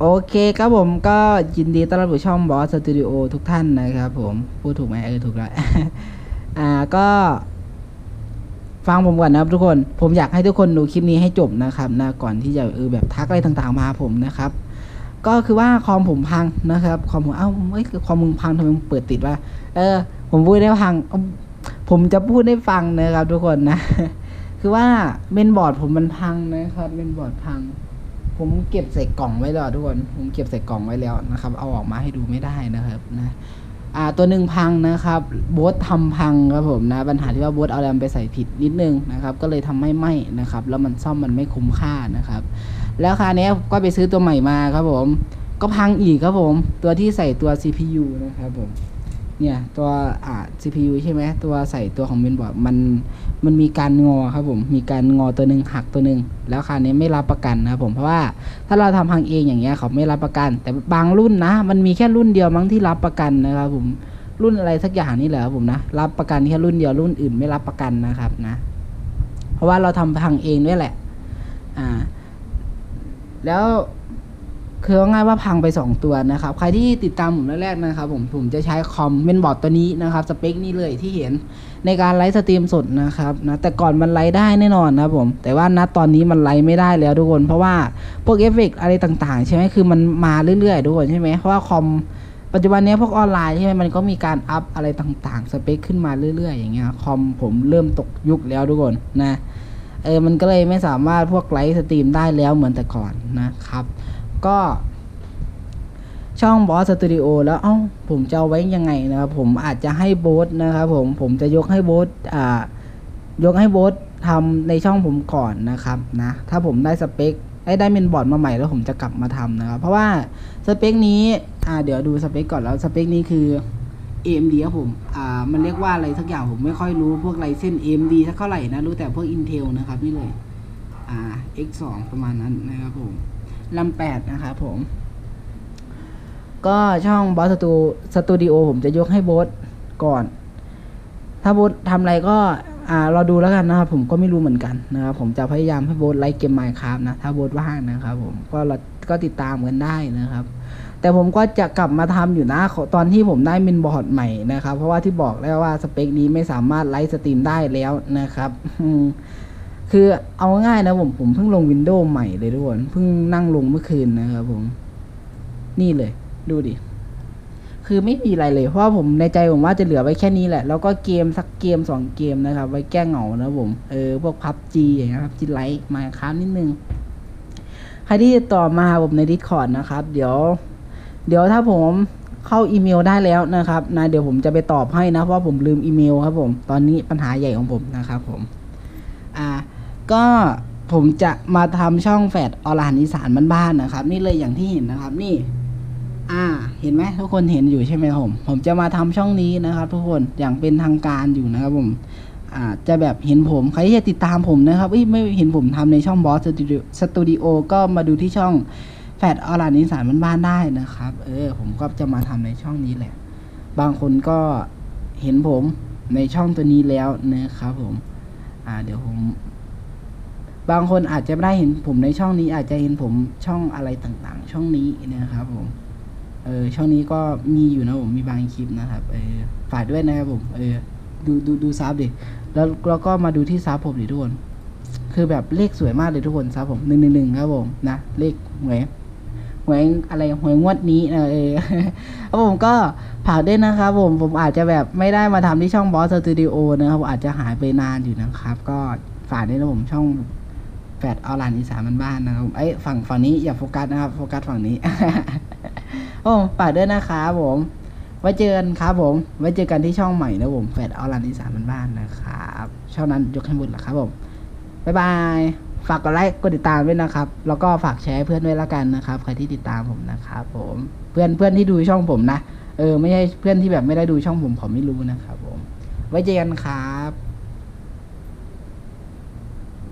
โอเคครับผมก็ยินดีต้อนรับสู่ช่องบอสสตูดิโอทุกท่านนะครับผมพูดถูกไหมเออถูกแล้ว อ่าก็ฟังผมก่อนนะครับทุกคนผมอยากให้ทุกคนดูคลิปนี้ให้จบนะครับนะก่อนที่จะเออแบบทักอะไรต่างๆมาผมนะครับ ก็คือว่าคอมผมพังนะครับคอมผมเอ้าเอ้ยคอมมึงพังทำไมมึงเปิดติดวะเออ ผมพูดได้พัง ผมจะพูดได้ฟังนะครับ ทุกคนนะ คือว่าเมนบอร์ดผมมันพังนะครับเมนบอร์ดพัง ผมเก็บใส่กล่องไว้แล้วทุกคน ผมเก็บใส่กล่องไว้แล้วนะครับ เอาออกมาให้ดูไม่ได้นะครับนะอ่าตัวหนึ่งพังนะครับโบสทำพังครับผมนะปัญหาที่ว่าโบสเอาแรมไปใส่ผิดนิดนึงนะครับก็เลยทำให้ไหม้นะครับแล้วมันซ่อมมันไม่คุ้มค่านะครับแล้วคราวนี้ก็ไปซื้อตัวใหม่มาครับผมก็พังอีกครับผมตัวที่ใส่ตัว CPU นะครับผม เนี่ยตัวอ่า CPU ใช่ไหมตัวใส่ตัวของเมนบอร์ดมันมันมีการงอครับผมมีการงอตัวหนึ่งหักตัวหนึ่งแล้วคราวนี้ไม่รับประกันนะครับผมเพราะว่าถ้าเราทำพังเองอย่างเงี้ยเขาไม่รับประกัน แต่บางรุ่นนะ มันมีแค่รุ่นเดียวมั้งที่รับประกันนะครับผมรุ่นอะไรสักอย่างนี่แหละครับผมนะรับประกันแค่รุ่นเดียวรุ่นอื่นไม่รับประกันนะครับนะ เพราะว่าเราทำพังเองด้วยแหละอ่าแล้ว คือเอาง่ายว่าพังไป 2 ตัวนะครับใครที่ติดตามผมแรกๆนะครับผมผมจะใช้คอมเมนบอร์ดตัวนี้นะครับสเปคนี้เลยที่เห็นในการไลฟ์สตรีมสดนะครับนะแต่ก่อนมันไลฟ์ได้แน่นอนนะครับผมแต่ว่าณตอนนี้มันไลฟ์ไม่ได้แล้วทุกคน เพราะว่าพวกเอฟเฟกต์อะไรต่างๆ ใช่ไหมคือมันมาเรื่อยๆทุกคนใช่ไหมเพราะว่าคอมปัจจุบันนี้พวกออนไลน์ใช่ไหมมันก็มีการอัพอะไรต่างๆ สเปคขึ้นมาเรื่อยๆ อย่างเงี้ยคอมผมเริ่มตกยุคแล้วทุกคนนะเออมันก็เลยไม่สามารถพวกไลฟ์สตรีมได้แล้วเหมือนแต่ก่อนนะครับ ก็ช่องบอสสตูดิโอแล้วเอ้าผมจะเอาไว้ยังไงนะครับ ผมอาจจะให้โบสนะครับผมผมจะยกให้โบสอ่ายกให้โบสทำในช่องผมก่อนนะครับนะ ถ้าผมได้สเปคได้ได้เมนบอร์ดมาใหม่แล้วผมจะกลับมาทำนะครับ เพราะว่าสเปคนี้อ่าเดี๋ยวดูสเปคก่อนแล้วสเปคนี้คือ AMD ครับผมอ่ามันเรียกว่าอะไรสักอย่างผมไม่ค่อยรู้พวกไรเส้น AMD สักเท่าไหร่นะ รู้แต่พวก Intel นะครับนี่เลยอ่า X2 ประมาณนั้นนะครับผม ลำแปดนะครับผม ก็ช่องบอสสตูสตูดิโอผมจะยกให้โบสก่อน ถ้าโบสทำอะไรก็อ่าเราดูแล้วกันนะครับผมก็ไม่รู้เหมือนกันนะครับผมจะพยายามให้โบสไลค์เกมไมค์ครับนะ ถ้าโบสว่างนะครับผมก็เราก็ติดตามกันได้นะครับ แต่ผมก็จะกลับมาทำอยู่นะตอนที่ผมได้เมนบอร์ดใหม่นะครับ เพราะว่าที่บอกแล้วว่าสเปคนี้ไม่สามารถไลฟ์สตรีมได้แล้วนะครับ คือเอาง่ายนะผมผมเพิ่งลงวินโดว์ใหม่เลยทุกคนเพิ่งนั่งลงเมื่อคืนนะครับผม นี่เลย ดูดิ คือไม่มีอะไรเลยเพราะผมในใจผมว่าจะเหลือไว้แค่นี้แหละ แล้วก็เกมสักเกมสองเกมนะครับ ไว้แก้เหงานะผม เออ พวกพับจีอย่างเงี้ยครับจีไลท์มาค้านิดนึง ใครที่ติดต่อมาผมใน Discord นะครับ เดี๋ยว เดี๋ยวถ้าผมเข้าอีเมลได้แล้วนะครับนะเดี๋ยวผมจะไปตอบให้นะเพราะผมลืมอีเมลครับผม ตอนนี้ปัญหาใหญ่ของผมนะครับผม ก็ผมจะมาทำช่องแฟดออรานอีสานบ้านๆนะครับ นี่เลยอย่างที่เห็นนะครับ นี่ อ่า เห็นไหมทุกคนเห็นอยู่ใช่ไหมผม ผมจะมาทำช่องนี้นะครับ ทุกคนอย่างเป็นทางการอยู่นะครับผมอ่าจะแบบเห็นผมใครที่จะติดตามผมนะครับอ้ยไม่เห็นผมทำในช่องบอสสตูดิโอก็มาดูที่ช่องแฟดออรานอีสานบ้านๆได้นะครับ เออ ผมก็จะมาทำในช่องนี้แหละ บางคนก็เห็นผมในช่องตัวนี้แล้วนะครับผม อ่า เดี๋ยวผม บางคนอาจจะไม่ได้เห็นผมในช่องนี้ อาจจะเห็นผมช่องอะไรต่างๆ ช่องนี้นะครับผม เออช่องนี้ก็มีอยู่นะผมมีบางคลิปนะครับเออฝากด้วยนะครับผมเออดูดูดูซับดิแล้วแล้วก็มาดูที่ซับผมดิทุกคน คือแบบเลขสวยมากเลยทุกคนซับผมหนึ่งหนึ่งหนึ่งครับผมนะเลขหวยหวยอะไรหวยงวดนี้นะเออแล้วผมก็ฝากด้วยนะครับผมผมอาจจะแบบไม่ได้มาทำที่ช่องบอสสตูดิโอนะครับผมอาจจะหายไปนานอยู่นะครับ ก็ฝากด้วยนะผมช่อง แฟดออลานอีสานบ้านนะครับผมเอ้ยฝั่งฝั่งนี้อย่าโฟกัสนะครับ โฟกัสฝั่งนี้ โอ้ฝากด้วยนะครับผม ไว้เจอกันครับผม ไว้เจอกันที่ช่องใหม่นะผมแฟดออรันอีสานบ้านนะครับ ช่องนั้นยกให้หมดหละครับผมบ๊ายบายฝากกดไลค์กดติดตามด้วยนะครับ แล้วก็ฝากแชร์เพื่อนด้วยละกันนะครับ ใครที่ติดตามผมนะครับผมเพื่อนเพื่อนที่ดูช่องผมนะเออไม่ใช่เพื่อนที่แบบไม่ได้ดูช่องผมผมไม่รู้นะครับผม ไว้เจอกันครับ